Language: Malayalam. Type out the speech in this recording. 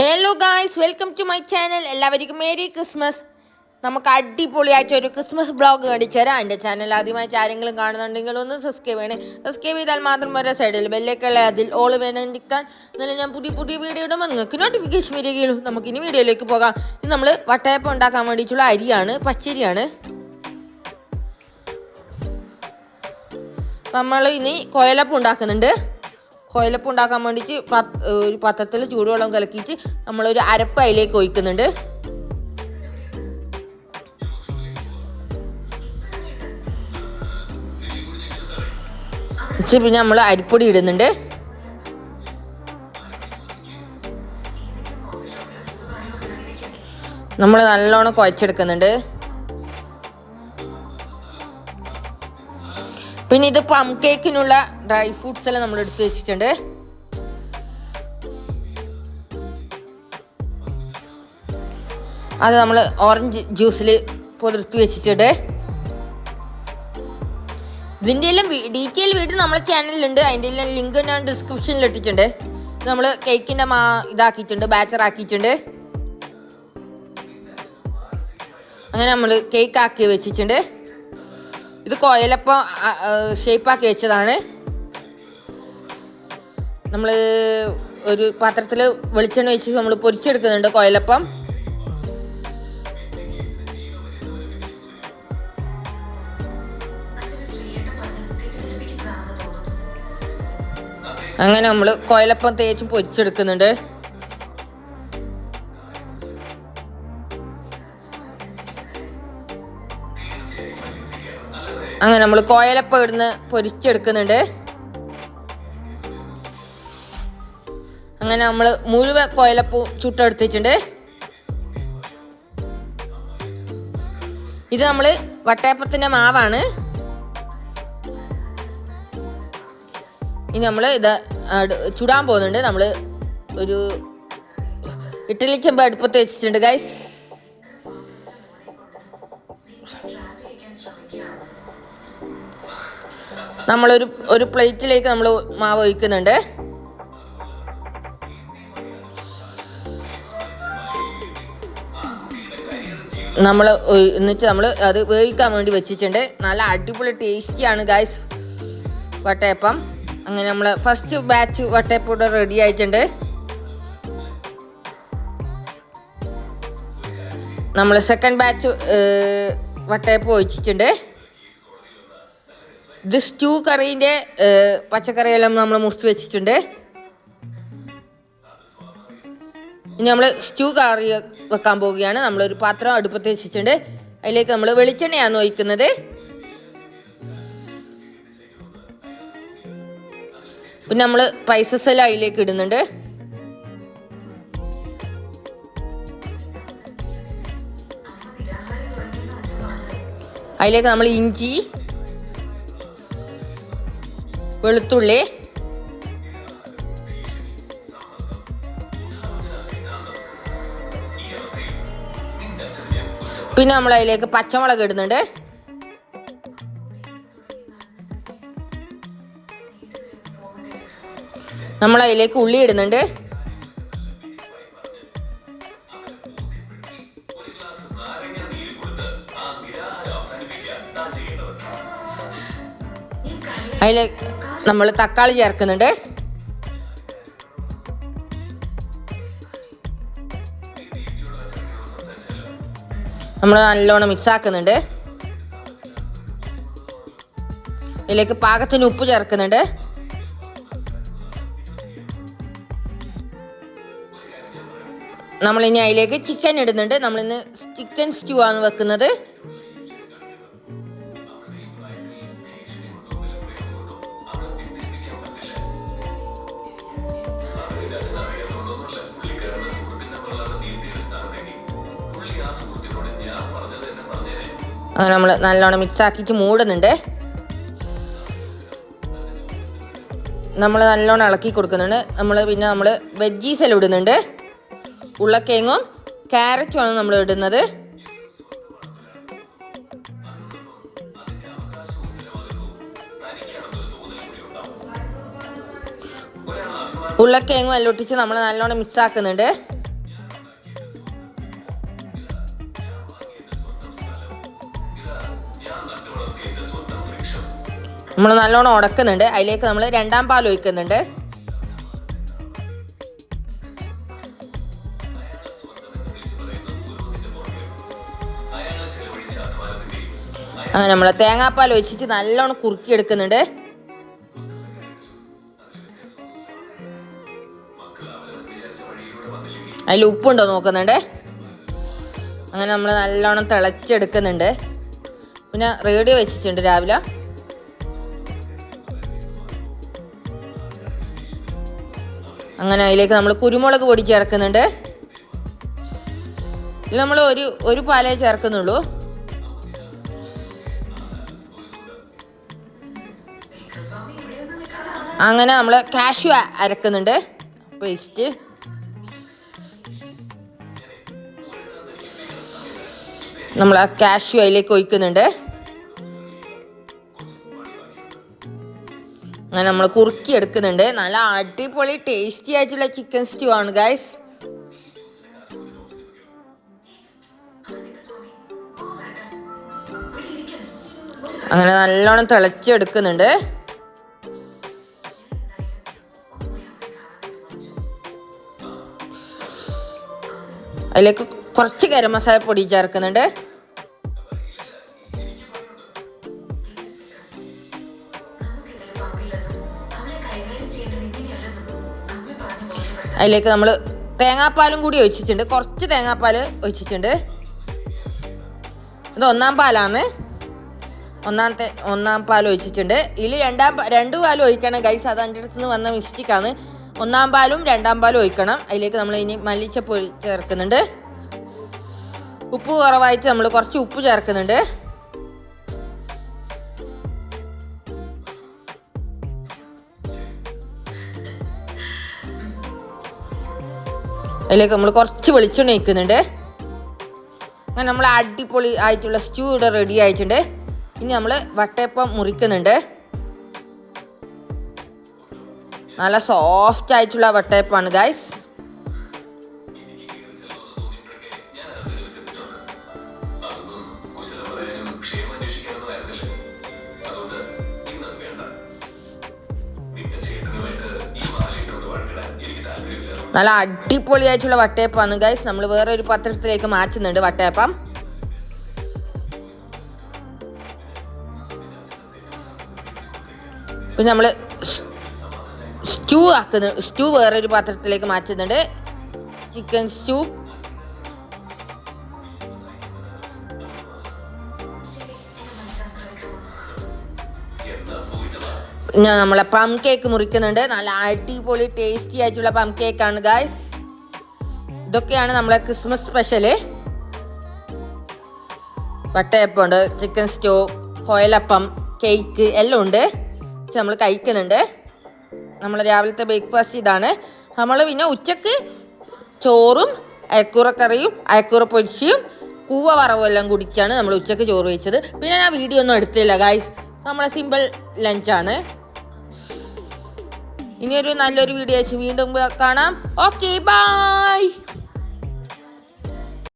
Hello guys welcome to my channel എല്ലാവർക്കും മേരി ക്രിസ്മസ്. നമുക്ക് അടിപൊളിയായിട്ട് ഒരു ക്രിസ്മസ് ബ്ലോഗ് കാണിച്ചു തരാം എന്റെ ചാനൽ ആദ്യമായിട്ട് ആരെങ്കിലും കാണുന്നുണ്ടെങ്കിൽ ഒന്ന് സബ്സ്ക്രൈബ് ചെയ്യണേ. സബ്സ്ക്രൈബ് ചെയ്താൽ മാത്രം ഒരു സൈഡിൽ ബെല്ലേക്കുള്ള അതിൽ ഓൾ വേണ്ടിക്കാൻ എന്നാലും ഞാൻ പുതിയ പുതിയ വീഡിയോ ഇടുമ്പോൾ നിങ്ങൾക്ക് നോട്ടിഫിക്കേഷൻ വരികയുള്ളൂ. നമുക്ക് ഇനി വീഡിയോയിലേക്ക് പോകാം. ഇത് നമ്മൾ വട്ടയപ്പം ഉണ്ടാക്കാൻ വേണ്ടിയിട്ടുള്ള അരിയാണ്. പച്ചരിയാണ്. നമ്മൾ ഇനി കോയലപ്പം ഉണ്ടാക്കുന്നുണ്ട്. കോയലപ്പം ഉണ്ടാക്കാൻ വേണ്ടിയിട്ട് ഒരു പത്രത്തിൽ ചൂടുവെള്ളം കലക്കിയിട്ട് നമ്മളൊരു അരപ്പ് അതിലേക്ക് ഒഴിക്കുന്നുണ്ട്. പിന്നെ നമ്മൾ അരിപ്പൊടി ഇടുന്നുണ്ട്. നമ്മൾ നല്ലോണം കുഴച്ചെടുക്കുന്നുണ്ട്. പിന്നെ ഇത് പം കേക്കിനുള്ള ഡ്രൈ ഫ്രൂട്ട്സ് എല്ലാം നമ്മൾ എടുത്തു വെച്ചിട്ടുണ്ട്. അത് നമ്മൾ ഓറഞ്ച് ജ്യൂസിൽ പുതിർത്തി വെച്ചിട്ടുണ്ട്. ഇതിന്റെ എല്ലാം ഡീറ്റെയിൽ വീഡിയോ നമ്മളെ ചാനലിലുണ്ട് അതിന്റെ എല്ലാം ലിങ്ക് ഞാൻ ഡിസ്ക്രിപ്ഷനിൽ ഇട്ടിട്ടുണ്ട്. നമ്മൾ കേക്കിന്റെ മാ ഇതാക്കിയിട്ടുണ്ട് ബാച്ചർ ആക്കിയിട്ടുണ്ട്. അങ്ങനെ നമ്മൾ കേക്ക് ആക്കി വെച്ചിട്ടുണ്ട്. ഇത് കോയലപ്പം ഷേപ്പാക്കി വെച്ചതാണ്. നമ്മൾ ഒരു പാത്രത്തിൽ വെളിച്ചെണ്ണ വെച്ച് നമ്മൾ പൊരിച്ചെടുക്കുന്നുണ്ട് കോയലപ്പം. അങ്ങനെ നമ്മൾ കോയലപ്പം തേച്ച് പൊരിച്ചെടുക്കുന്നുണ്ട്. അങ്ങനെ നമ്മൾ കോയലപ്പ ഇടുന്ന് പൊരിച്ചെടുക്കുന്നുണ്ട്. അങ്ങനെ നമ്മൾ മുഴുവൻ കോയലപ്പൂ ചുട്ടെടുത്തിട്ടുണ്ട്. ഇത് നമ്മൾ വട്ടയപ്പത്തിന്റെ മാവാണ്. ഇനി നമ്മൾ ഇത് ചുടാൻ പോകുന്നുണ്ട്. നമ്മൾ ഒരു ഇഡ്ഡലി ചെമ്പ് അടുപ്പത്ത് വെച്ചിട്ടുണ്ട് ഗൈസ് നമ്മളൊരു ഒരു പ്ലേറ്റിലേക്ക് നമ്മൾ മാവ് ഒഴിക്കുന്നുണ്ട്. നമ്മൾ എന്നിട്ട് നമ്മൾ അത് വേവിക്കാൻ വേണ്ടി വെച്ചിട്ടുണ്ട്. നല്ല അടിപൊളി ടേസ്റ്റിയാണ് ഗായ്സ് വട്ടയപ്പം. അങ്ങനെ നമ്മൾ ഫസ്റ്റ് ബാച്ച് വട്ടയപ്പം റെഡി ആയിട്ടുണ്ട്. നമ്മൾ സെക്കൻഡ് ബാച്ച് വട്ടയപ്പം ഒഴിച്ചിട്ടുണ്ട്. ഇത് സ്റ്റൂ കറീന്റെ പച്ചക്കറിയെല്ലാം നമ്മൾ മുറിച്ച് വെച്ചിട്ടുണ്ട്. ഇനി നമ്മൾ സ്റ്റൂ കറി വെക്കാൻ പോവുകയാണ്. നമ്മളൊരു പാത്രം അടുപ്പത്ത് വെച്ചിട്ടുണ്ട്. അതിലേക്ക് നമ്മൾ വെളിച്ചെണ്ണയാണ് ഒഴിക്കുന്നത്. പിന്നെ നമ്മൾ സ്പൈസസ് എല്ലാം അതിലേക്ക് ഇടുന്നുണ്ട്. അതിലേക്ക് നമ്മൾ ഇഞ്ചി വെളുത്തുള്ളി. പിന്നെ നമ്മൾ അതിലേക്ക് പച്ചമുളക് ഇടുന്നുണ്ട്. നമ്മൾ അതിലേക്ക് ഉള്ളി ഇടുന്നുണ്ട്. അതിലേക്ക് നമ്മൾ തക്കാളി ചേർക്കുന്നുണ്ട്. നമ്മൾ നല്ലോണം മിക്സ് ആക്കുന്നുണ്ട്. ഇതിലേക്ക് പാകത്തിന് ഉപ്പ് ചേർക്കുന്നുണ്ട്. നമ്മളിനി അതിലേക്ക് ചിക്കൻ ഇടുന്നുണ്ട്. നമ്മളിന്ന് ചിക്കൻ സ്റ്റൂ ആണ് വെക്കുന്നത്. അങ്ങനെ നമ്മൾ നല്ലോണം മിക്സ് ആക്കിയിട്ട് മൂടുന്നുണ്ട്. നമ്മൾ നല്ലോണം ഇളക്കി കൊടുക്കുന്നുണ്ട്. നമ്മൾ പിന്നെ നമ്മൾ വെജീസ് എല്ലാം ഇടുന്നുണ്ട്. ഉള്ളക്കേങ്ങും ക്യാരറ്റുമാണ് നമ്മൾ ഇടുന്നത്. ഉള്ളക്കേങ്ങും എല്ലാം ഒട്ടിച്ച് നമ്മൾ നല്ലോണം മിക്സ് ആക്കുന്നുണ്ട്. നമ്മൾ നല്ലോണം ഉടക്കുന്നുണ്ട്. അതിലേക്ക് നമ്മൾ രണ്ടാം പാൽ ഒഴിക്കുന്നുണ്ട്. അങ്ങനെ നമ്മൾ തേങ്ങാപ്പാൽ ഒഴിച്ചിട്ട് നല്ലോണം കുറുക്കി എടുക്കുന്നുണ്ട് അതിൽ ഉപ്പുണ്ടോ നോക്കുന്നുണ്ട്. അങ്ങനെ നമ്മൾ നല്ലോണം തിളച്ചെടുക്കുന്നുണ്ട്. പിന്നെ റേഡിയോ വെച്ചിട്ടുണ്ട് രാവിലെ. അങ്ങനെ അതിലേക്ക് നമ്മൾ കുരുമുളക് പൊടി ചേർക്കുന്നുണ്ട്. നമ്മൾ ഒരു ഒരു പാലേ ചേർക്കുന്നുള്ളൂ. അങ്ങനെ നമ്മൾ കാഷ്യു അരക്കുന്നുണ്ട്. പേസ്റ്റ്. നമ്മൾ ആ കാഷ്യു അതിലേക്ക് ഒഴിക്കുന്നുണ്ട്. അങ്ങനെ നമ്മൾ കുറുക്കി എടുക്കുന്നുണ്ട്. നല്ല അടിപൊളി ടേസ്റ്റി ആയിട്ടുള്ള ചിക്കൻ സ്റ്റൂ ആണ് ഗൈസ് അങ്ങനെ നല്ലോണം തിളച്ചെടുക്കുന്നുണ്ട്. അതിലേക്ക് കുറച്ച് ഗരം മസാല പൊടി ചേർക്കുന്നുണ്ട്. അതിലേക്ക് നമ്മൾ തേങ്ങാപ്പാലും കൂടി ഒഴിച്ചിട്ടുണ്ട്. കുറച്ച് തേങ്ങാപ്പാൽ ഒഴിച്ചിട്ടുണ്ട്. ഇത് ഒന്നാം പാലാണ്. ഒന്നാമത്തെ ഒന്നാം പാൽ ഒഴിച്ചിട്ടുണ്ട്. ഇതിൽ രണ്ടാം രണ്ട് പാലും ഒഴിക്കണം ഗൈസ് അത് എന്റെ അടുത്ത് നിന്ന് വന്ന മിസ്റ്റേക്കാണ് ഒന്നാം പാലും രണ്ടാം പാലും ഒഴിക്കണം. അതിലേക്ക് നമ്മൾ ഇനി മല്ലിച്ചപ്പ് ചേർക്കുന്നുണ്ട്. ഉപ്പ് കുറവായിട്ട് നമ്മൾ കുറച്ച് ഉപ്പ് ചേർക്കുന്നുണ്ട്. അതിലേക്ക് നമ്മൾ കുറച്ച് വെളിച്ചെണ്ണ ഒഴിക്കുന്നുണ്ട്. അങ്ങനെ നമ്മൾ അടിപൊളി ആയിട്ടുള്ള സ്റ്റൂ ഇവിടെ റെഡി ആയിട്ടുണ്ട്. ഇനി നമ്മൾ വട്ടയപ്പം മുറിക്കുന്നുണ്ട്. നല്ല സോഫ്റ്റ് ആയിട്ടുള്ള വട്ടയപ്പാണ് ഗൈസ് നല്ല അടിപൊളിയായിട്ടുള്ള വട്ടയപ്പാണ് ഗൈസ് നമ്മൾ വേറെ ഒരു പത്രത്തിലേക്ക് മാറ്റുന്നുണ്ട് വട്ടയപ്പം. പിന്നെ നമ്മൾ സ്റ്റൂ ആക്കുന്നു സ്റ്റൂ വേറൊരു പാത്രത്തിലേക്ക് മാറ്റുന്നുണ്ട്. Chicken stew. നമ്മളെ പം കേക്ക് മുറിക്കുന്നുണ്ട്. നല്ല അടിപൊളി ടേസ്റ്റി ആയിട്ടുള്ള പം കേക്കാണ് ഗായ്സ് ഇതൊക്കെയാണ് നമ്മളെ ക്രിസ്മസ് സ്പെഷ്യൽ വട്ടയപ്പം ഉണ്ട് ചിക്കൻ സ്റ്റോ കോയലപ്പം കേക്ക് എല്ലാം ഉണ്ട്. നമ്മൾ കഴിക്കുന്നുണ്ട്. നമ്മൾ രാവിലത്തെ ബ്രേക്ക്ഫാസ്റ്റ് ഇതാണ്. നമ്മൾ പിന്നെ ഉച്ചയ്ക്ക് ചോറും അയക്കൂറക്കറിയും അയക്കൂറ പൊരിച്ചിയും കൂവ എല്ലാം കുടിച്ചാണ് നമ്മൾ ഉച്ചയ്ക്ക് ചോറ് വെച്ചത്. പിന്നെ ഞാൻ വീഡിയോ ഒന്നും എടുത്തില്ല ഗായ്സ് നമ്മളെ സിമ്പിൾ ലഞ്ചാണ് ഇനിയൊരു നല്ലൊരു വീഡിയോ വെച്ച് വീണ്ടും കാണാം. Okay bye